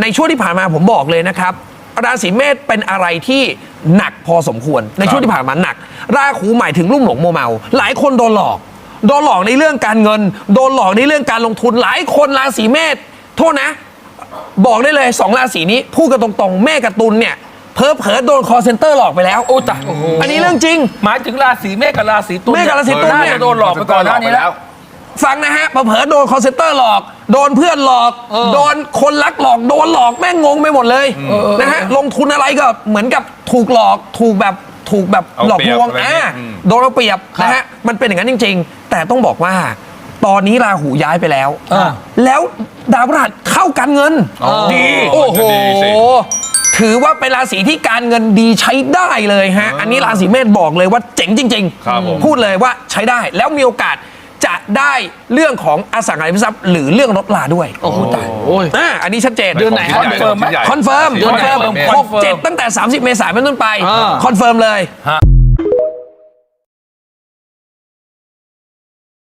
ในช่วงที่ผ่านมาผมบอกเลยนะครับ ราศีเมษเป็นอะไรที่หนักพอสมควร ในช่วงที่ผ่านมาหนัก ราหูหมายถึงลุ่มหลงโมวเมา หลายคนโดนหลอก โดนหลอกในเรื่องการเงิน โดนหลอกในเรื่องการลงทุน หลายคนราศีเมษโทษนะ บอกได้เลยสองราศีนี้พูดกันตรงๆ แม่การะตุนเนี่ยเพอเพอๆโดนคอเซ็นเตอร์หลอกไปแล้วโอ้ตายโอ้โหอันนี้เรื่องจริง หมายถึงราศีเมษกับราศีตุลเมษกับราศีตุลเนี่ยาจะโดนหลอกไปก่อนหน้านี้แล้ว ฟังนะฮะเผลอๆโดนคอเซ็นเตอร์หลอก โดนเพื่อนหลอกเออโดนคนรักหลอก โดนหลอกแม่งงงไปหมดเลยนะฮะ ลงทุนอะไรก็เหมือนกับถูกหลอก ถูกแบบถูกแบบเอาหลอกเปรีลยบวงอะไรอ่าแบบนี้อืมโดนเอาเปรียบนะฮะ มันเป็นอย่างนั้นจริง ๆ แต่ต้องบอกว่า ตอนนี้ราหูย้ายไปแล้วอ่าแล้วดาวพฤหัสเข้าการเงินอ๋อดีโอ้โอ้โหโหจะดีสิถือว่าเป็นราศีที่การเงินดีใช้ได้เลยฮะ อันนี้ราศีเมษบอกเลยว่าเจ๋งจริงครับผมพูดเลยว่าใช้ได้แล้วมีโอกาส จะได้เรื่องของอสังหาริมทรัพย์หรือเรื่องรถลาด้วยโอ้โหตายโอ้ย อ่าอันนี้ชัดเจนเดือนไหนของชิ้ใญ่คอนเฟิร์มไหมของชิ้นใหญ่คอนเฟิร์มเดืคอนอนไหนเฟิร์มคอนเฟิร์ม หกเจ็ดตั้งแต่ 30 เมษายนเป็นต้นไป อ่า คอนเฟิร์มเลยฮะ